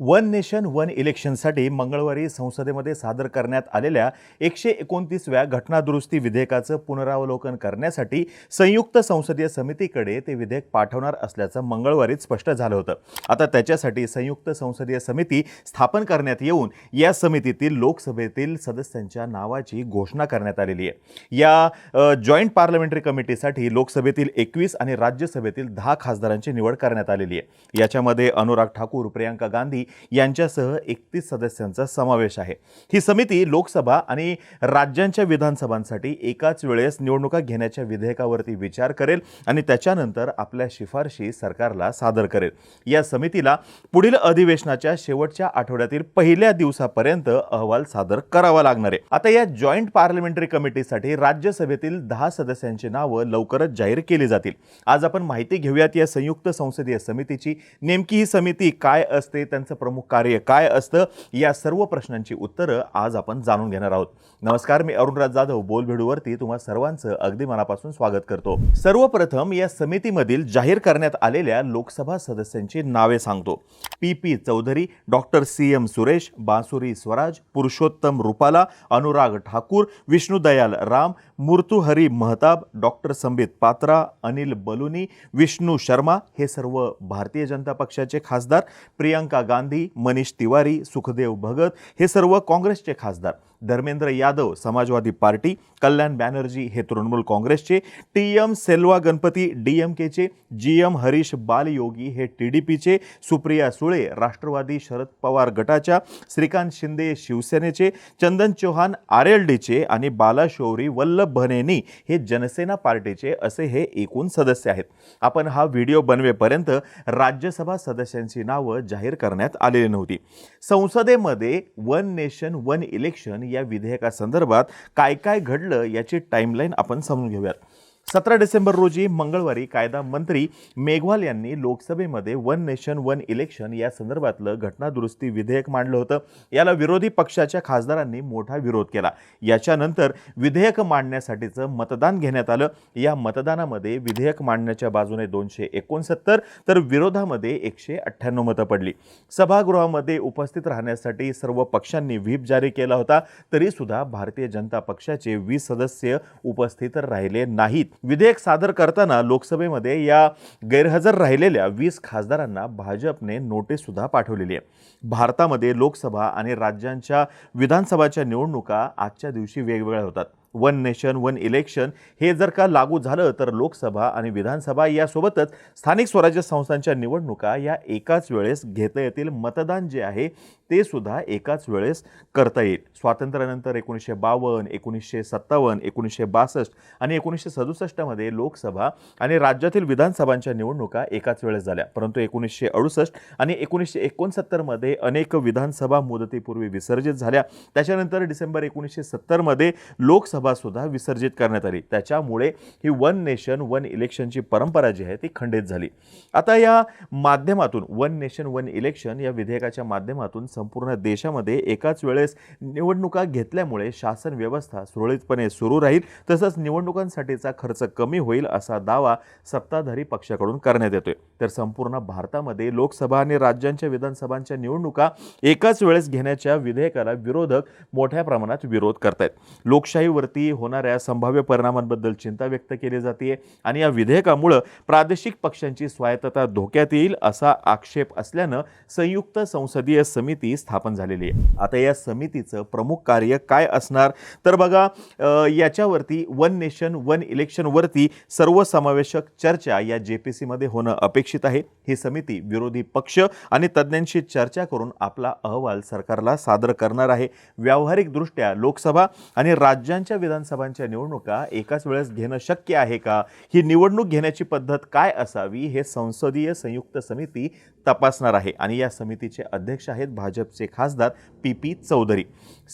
One nation one इलेक्शनसाठी मंगळवारी संसदेमध्ये सादर करण्यात आलेल्या एकशे एकोणतीसव्या घटनादुरुस्ती विधेयकाचं पुनरावलोकन करण्यासाठी संयुक्त संसदीय समितीकडे ते विधेयक पाठवणार असल्याचं मंगळवारीच स्पष्ट झालं होतं. आता त्याच्यासाठी संयुक्त संसदीय समिती स्थापन करण्यात येऊन या समितीतील लोकसभेतील सदस्यांच्या नावाची घोषणा करण्यात आलेली आहे. या जॉईंट पार्लमेंटरी कमिटीसाठी लोकसभेतील एकवीस आणि राज्यसभेतील दहा खासदारांची निवड करण्यात आलेली आहे. याच्यामध्ये अनुराग ठाकूर प्रियांका गांधी यांच्यासह एकतीस सदस्यांचा समावेश आहे. ही समिती लोकसभा आणि राज्यांच्या विधानसभांसाठी एकाच वेळेस निवडणुका घेण्याच्या विधेयकावरती विचार करेल आणि त्याच्यानंतर आपल्या शिफारशी सरकारला सादर करेल. या समितीला पुढील अधिवेशनाच्या शेवटच्या आठवड्यातील पहिल्या दिवसापर्यंत अहवाल सादर करावा लागणार आहे. आता या जॉईंट पार्लमेंटरी कमिटीसाठी राज्यसभेतील दहा सदस्यांची नावं लवकरच जाहीर केली जातील. आज आपण माहिती घेऊयात या संयुक्त संसदीय समितीची नेमकी ही समिती काय असते त्यांचं प्रमुख कार्य काय असतं? या सर्व प्रश्नांची उत्तरं आज आपण जाणून घेणार आहोत. नमस्कार मी अरुणराज जाधव बोलभेडूवरती तुम्हा सर्वांचं अगदी मनापासून स्वागत करतो. सर्वप्रथम या समितीमधील जाहीर करण्यात आलेल्या लोकसभा सदस्यांची नावे सांगतो. P P Chaudhary doctor C M Suresh Bansuri Swaraj Purushottam Rupala Anurag Thakur Vishnu Dayal Ram Bhartruhari Mahtab doctor Sambit Patra Anil Baluni Vishnu Sharma हे सर्व भारतीय जनता पक्षाचे खासदार प्रियंका गांधी गांधी मनीष तिवारी सुखदेव भगत हे सर्व काँग्रेसचे खासदार. धर्मेंद्र यादव समाजवादी पार्टी कल्याण बॅनर्जी हे तृणमूल काँग्रेसचे T M Selva Ganapathi D M केचे जी एम हरीश बालयोगी हे टी डी पीचे सुप्रिया सुळे राष्ट्रवादी शरद पवार गटाच्या श्रीकांत शिंदे शिवसेनेचे चंदन चौहान आर एल डीचे आणि बालाशौरी वल्लभ भनेनी हे जनसेना पार्टीचे असे हे एकूण सदस्य आहेत. आपण हा व्हिडिओ बनवेपर्यंत राज्यसभा सदस्यांची नावं जाहीर करण्यात आलेली नव्हती. संसदेमध्ये वन नेशन वन इलेक्शन या विधेयकासंदर्भात काय काय घडलं याची टाईमलाईन आपण समजून घेऊयात. सतरा डिसेंबर रोजी मंगळवारी कायदा मंत्री मेघवाल यांनी लोकसभेमध्ये वन नेशन वन इलेक्शन या संदर्भातलं घटनादुरुस्ती विधेयक मांडलं होतं. याला विरोधी पक्षाच्या खासदारांनी मोठा विरोध केला. याच्यानंतर विधेयक मांडण्यासाठीचं मतदान घेण्यात आलं. या मतदानामध्ये विधेयक मांडण्याच्या बाजूने दोनशे एकोणसत्तर तर विरोधामध्ये एकशे अठ्ठ्याण्णव मतं पडली. सभागृहामध्ये उपस्थित राहण्यासाठी सर्व पक्षांनी व्हीप जारी केला होता. तरीसुद्धा भारतीय जनता पक्षाचे वीस सदस्य उपस्थित राहिले नाहीत. विधेयक सादर करताना लोकसभेमध्ये या गैरहजर राहिलेल्या वीस खासदारांना भाजपने नोटीससुद्धा पाठवलेली आहे. भारतामध्ये लोकसभा आणि राज्यांच्या विधानसभाच्या निवडणुका आजच्या दिवशी वेगवेगळ्या होतात. वन नेशन वन इलेक्शन हे जर का लागू झालं तर लोकसभा आणि विधानसभा यासोबतच स्थानिक स्वराज्य संस्थांच्या निवडणुका या एकाच वेळेस घेता येतील. मतदान जे आहे ते सुद्धा एकाच वेळेस करता येईल. स्वातंत्र्यानंतर एकोणीसशे बावन्न एकोणीसशे सत्तावन्न एकोणीसशे बासष्ट आणि एकोणीसशे सदुसष्टमध्ये लोकसभा आणि राज्यातील विधानसभांच्या निवडणुका एकाच वेळेस झाल्या. परंतु एकोणीसशे अडुसष्ट आणि एकोणीसशे एकोणसत्तरमध्ये अनेक विधानसभा मुदतीपूर्वी विसर्जित झाल्या. त्याच्यानंतर डिसेंबर एकोणीसशे सत्तरमध्ये लोकसभा सुद्धा विसर्जित करण्यात आली. त्याच्यामुळे ही वन नेशन वन इलेक्शनची परंपरा जी आहे ती खंडित झाली. आता या माध्यमातून वन नेशन वन इलेक्शन या विधेयकाच्या माध्यमातून संपूर्ण देशामध्ये एकाच वेळेस निवडणुका घेतल्यामुळे शासन व्यवस्था सुरळीतपणे सुरू राहील. तसंच निवडणुकांसाठीचा खर्च कमी होईल असा दावा सत्ताधारी पक्षाकडून करण्यात येतोय. तर संपूर्ण भारतामध्ये लोकसभा आणि राज्यांच्या विधानसभांच्या निवडणुका एकाच वेळेस घेण्याच्या विधेयकाला विरोधक मोठ्या प्रमाणात विरोध करतायत. लोकशाहीवरती होणाऱ्या संभाव्य परिणामांबद्दल चिंता व्यक्त केली जाते आणि या विधेयकामुळं प्रादेशिक पक्षांची स्वायत्तता धोक्यात येईल असा आक्षेप असल्यानं संयुक्त संसदीय समिती स्थापन झालेली आहे. आता या समितीचं प्रमुख कार्य काय असणार? तर बघा याच्यावरती वन नेशन वन इलेक्शनवरती सर्वसमावेशक चर्चा या जे पी सीमध्ये होणं अपेक्षित आहे. ही समिती विरोधी पक्ष आणि तज्ज्ञांशी चर्चा करून आपला अहवाल सरकारला सादर करणार आहे. व्यावहारिकदृष्ट्या लोकसभा आणि राज्यांच्या विधानसभांच्या निवडणुका एकाच वेळेस घेणं शक्य आहे का? ही निवडणूक घेण्याची पद्धत काय असावी? हे संसदीय संयुक्त समिती तपासणार आहे. आणि या समितीचे अध्यक्ष आहेत भाजपचे खासदार पी पी चौधरी.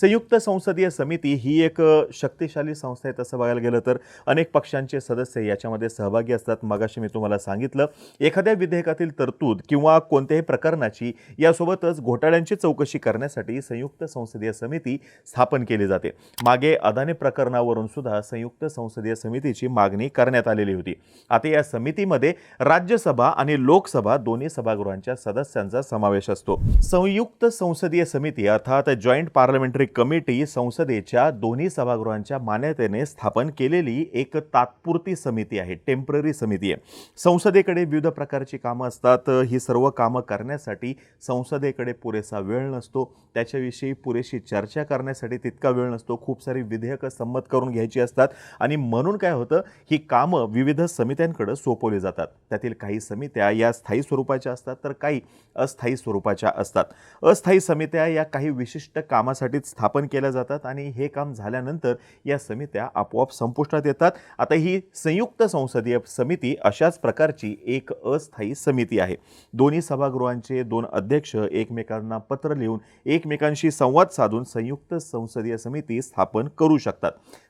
संयुक्त संसदीय समिती ही एक शक्तिशाली संस्था आहे तसं बघायला गेलं तर. अनेक पक्षांचे सदस्य याच्यामध्ये सहभागी असतात. मगाशी मी तुम्हाला सांगितलं एखाद्या विधेयकातील तरतूद किंवा कोणत्याही प्रकरणाची यासोबतच घोटाळ्यांची चौकशी करण्यासाठी संयुक्त संसदीय समिती स्थापन केली जाते. मागे अदानी प्रकार प्रकरणावरून सुद्धा संयुक्त संसदीय समितीची मागणी करण्यात आलेली होती. आता या समितीमध्ये राज्यसभा आणि लोकसभा दोन्ही सभागृहांच्या सदस्यांचा समावेश असतो. संयुक्त संसदीय समिती अर्थात जॉईंट पार्लमेंटरी कमिटी संसदेच्या दोन्ही सभागृहांच्या मान्यतेने स्थापन केलेली एक तात्पुरती समिती आहे टेंपररी समिती आहे. संसदेकडे विविध प्रकारची कामं असतात. ही सर्व कामं करण्यासाठी संसदेकडे पुरेसा वेळ नसतो. त्याच्याविषयी पुरेशी चर्चा करण्यासाठी तितका वेळ नसतो. खूप सारी विधेयकं संमत करून घ्यायची असतात. आणि म्हणून काय होतं ही कामं विविध समित्यांकडे सोपवली जातात. त्यातील काही समित्या या स्थायी स्वरूपाच्या असतात तर काही अस्थायी स्वरूपाच्या असतात. अस्थायी समित्या या काही विशिष्ट कामासाठीच स्थापन केल्या जातात आणि हे काम झाल्यानंतर या समित्या आपोआप संपुष्टात येतात. आता ही संयुक्त संसदीय समिती अशाच प्रकारची एक अस्थायी समिती आहे. दोन्ही सभागृहांचे दोन अध्यक्ष एकमेकांना पत्र लिहून एकमेकांशी संवाद साधून संयुक्त संसदीय समिती स्थापन करू शकतात.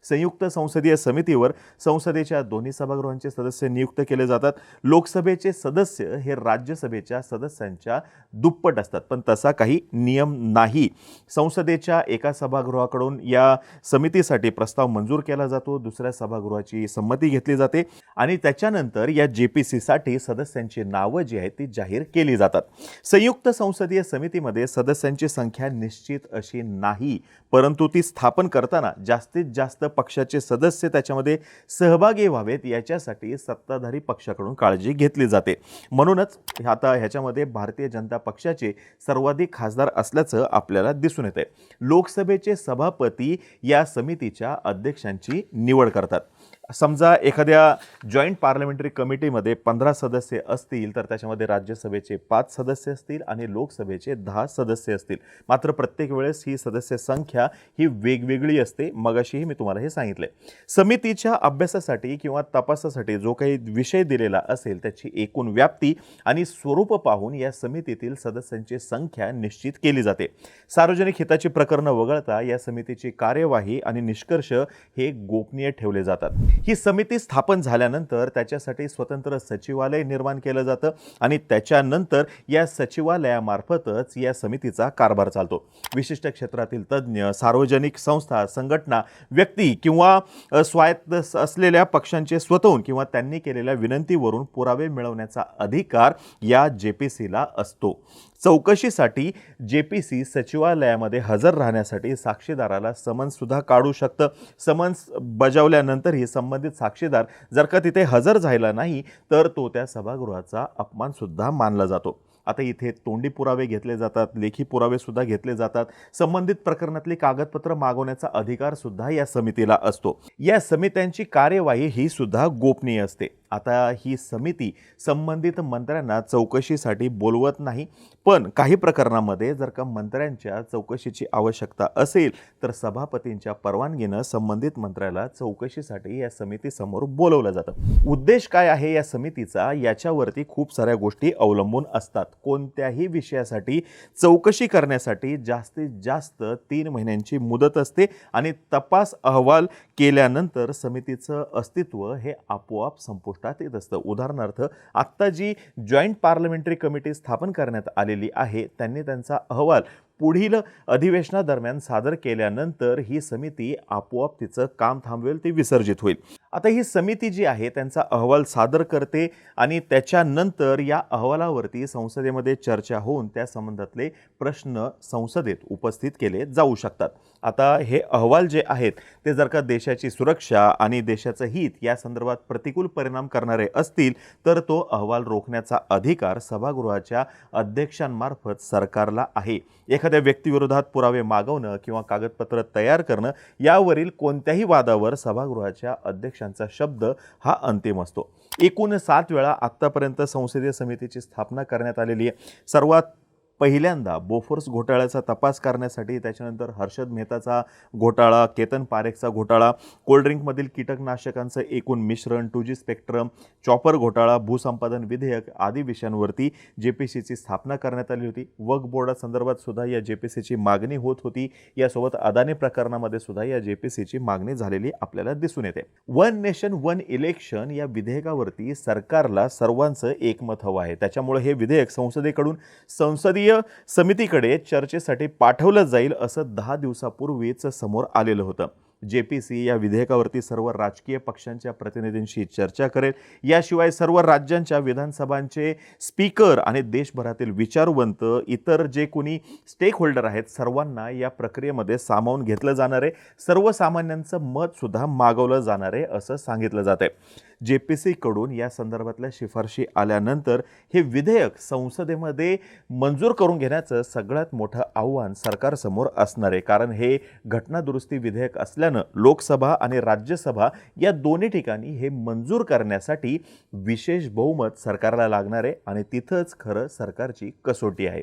संयुक्त संसदीय समितीवर संसदेच्या दोन्ही सभागृहांचे सदस्य नियुक्त केले जातात. लोकसभेचे सदस्य हे राज्यसभेच्या सदस्यांच्या दुप्पट असतात. पण तसा काही नियम नाही. संसदेच्या एका सभागृहाकडून या समितीसाठी प्रस्ताव मंजूर केला जातो. दुसऱ्या सभागृहाची संमती घेतली जाते आणि त्याच्यानंतर या जे पी सीसाठी सदस्यांची नावं जी आहेत ती जाहीर केली जातात. संयुक्त संसदीय समितीमध्ये सदस्यांची संख्या निश्चित अशी नाही परंतु ती स्थापन करताना जास्तीत जास्त पक्षाचे सदस्य त्याच्यामध्ये सहभागी व्हावेत याच्यासाठी सत्ताधारी पक्षाकडून काळजी घेतली जाते. म्हणूनच आता ह्याच्यामध्ये भारतीय जनता पक्षाचे सर्वाधिक खासदार असल्याचं आपल्याला दिसून येते लोकसभेचे सभापती या समितीच्या अध्यक्षांची निवड करतात. समजा एखाद्या जॉईंट पार्लमेंटरी कमिटीमध्ये पंधरा सदस्य असतील तर त्याच्यामध्ये राज्यसभेचे पाच सदस्य असतील आणि लोकसभेचे दहा सदस्य असतील. मात्र प्रत्येक वेळेस ही सदस्य संख्या ही वेगवेगळी असते. मगाशीही मी तुम्हाला हे सांगितले समितीच्या अभ्यासासाठी किंवा तपासासाठी जो काही विषय दिलेला असेल त्याची एकूण व्याप्ती आणि स्वरूप पाहून या समितीतील सदस्यांची संख्या निश्चित केली जाते. सार्वजनिक हिताची प्रकरणं वगळता या समितीची कार्यवाही आणि निष्कर्ष हे गोपनीय ठेवले जातात. ही समिती स्थापन झाल्यानंतर त्याच्यासाठी स्वतंत्र सचिवालय निर्माण केलं जातं आणि त्याच्यानंतर या सचिवालयामार्फतच या समितीचा कारभार चालतो. विशिष्ट क्षेत्रातील तज्ज्ञ सार्वजनिक संस्था संघटना व्यक्ती किंवा स्वायत्त असलेल्या पक्षांचे स्वतःहून किंवा त्यांनी केलेल्या विनंतीवरून पुरावे मिळवण्याचा अधिकार या जे पी सीला असतो. चौकशीसाठी जे पी सी सचिवालयामध्ये हजर राहण्यासाठी साक्षीदाराला समन्ससुद्धा काढू शकतं. समन्स बजावल्यानंतरही संबंधित साक्षीदार जर का तिथे हजर झाला नाही तर तो त्या सभागृहाचा अपमानसुद्धा मानला जातो. आता इथे तोंडी पुरावे घेतले जातात लेखी पुरावेसुद्धा घेतले जातात. संबंधित प्रकरणातली कागदपत्र मागवण्याचा अधिकारसुद्धा या समितीला असतो. या समित्यांची कार्यवाही ही सुद्धा गोपनीय असते. आता ही समिती संबंधित मंत्र्यांना चौकशीसाठी बोलवत नाही पण काही प्रकरणामध्ये जर का मंत्र्यांच्या चौकशीची आवश्यकता असेल तर सभापतींच्या परवानगीनं संबंधित मंत्र्याला चौकशीसाठी या समितीसमोर बोलवलं जातं. उद्देश काय आहे या समितीचा? याच्यावरती खूप साऱ्या गोष्टी अवलंबून असतात. कोणत्याही विषयासाठी चौकशी करण्यासाठी जास्तीत जास्त तीन महिन्यांची मुदत असते आणि तपास अहवाल केल्यानंतर समितीचं अस्तित्व हे आपोआप संपुष्टात येत असतं. उदाहरणार्थ आत्ता जी जॉईंट पार्लमेंटरी कमिटी स्थापन करण्यात आलेली आहे त्यांनी त्यांचा अहवाल पुढील अधिवेशनादरम्यान सादर केल्यानंतर ही समिती आपोआप तिचं काम थांबवेल ती विसर्जित होईल. आता ही समिती जी आहे त्यांचा अहवाल सादर करते आणि त्याच्यानंतर या अहवालावरती संसदेमध्ये चर्चा होऊन त्या संबंधातले प्रश्न संसदेत उपस्थित केले जाऊ शकतात. आता हे अहवाल जे आहेत ते जर का देशाची सुरक्षा आणि देशाचं हित या संदर्भात प्रतिकूल परिणाम करणारे असतील तर तो अहवाल रोखण्याचा अधिकार सभागृहाच्या अध्यक्षांमार्फत सरकारला आहे. एखाद्या व्यक्तीविरोधात पुरावे मागवणं किंवा कागदपत्र तयार करणं यावरील कोणत्याही वादावर सभागृहाच्या अध्यक्षांचा शब्द हा अंतिम असतो. एकूण सात वेळा आत्तापर्यंत संसदीय समितीची स्थापना करण्यात आलेली आहे. सर्वात पहिल्यांदा बोफोर्स घोटाळ्याचा तपास करण्यासाठी त्याच्यानंतर हर्षद मेहताचा घोटाळा केतन पारेखचा घोटाळा कोल्ड्रिंकमधील कीटकनाशकांचं एकूण मिश्रण टू जी स्पेक्ट्रम चॉपर घोटाळा भूसंपादन विधेयक आदी विषयांवरती जे पी सीची स्थापना करण्यात आली होती. वक बोर्डासंदर्भात सुद्धा या जे पी सीची मागणी होत होती. यासोबत अदानी प्रकरणामध्ये सुद्धा या जे पी सीची मागणी झालेली आपल्याला दिसून येते. वन नेशन वन इलेक्शन या विधेयकावरती सरकारला सर्वांचं एकमत हवं आहे. त्याच्यामुळे हे विधेयक संसदेकडून संसदीय समितीकडे चर्चेसाठी पाठवलं जाईल असं दहा दिवसापूर्वीच समोर आलेलं होतं. जे पी सी या विधेयकावरती सर्व राजकीय पक्षांच्या प्रतिनिधींशी चर्चा करेल. याशिवाय सर्व राज्यांच्या विधानसभांचे स्पीकर आणि देशभरातील विचारवंत इतर जे कोणी स्टेक होल्डर आहेत सर्वांना या प्रक्रियेमध्ये सामावून घेतलं जाणार आहे. सर्वसामान्यांचं मतसुद्धा मागवलं जाणार आहे असं सांगितलं जात आहे जे पी सीकडून या संदर्भातल्या शिफारशी आल्यानंतर हे विधेयक संसदेमध्ये मंजूर करून घेण्याचं सगळ्यात मोठं आव्हान सरकारसमोर असणार आहे. कारण हे घटनादुरुस्ती विधेयक असल्यानं लोकसभा आणि राज्यसभा या दोन्ही ठिकाणी हे मंजूर करण्यासाठी विशेष बहुमत सरकारला लागणार आहे आणि तिथंच खरं सरकारची कसोटी आहे.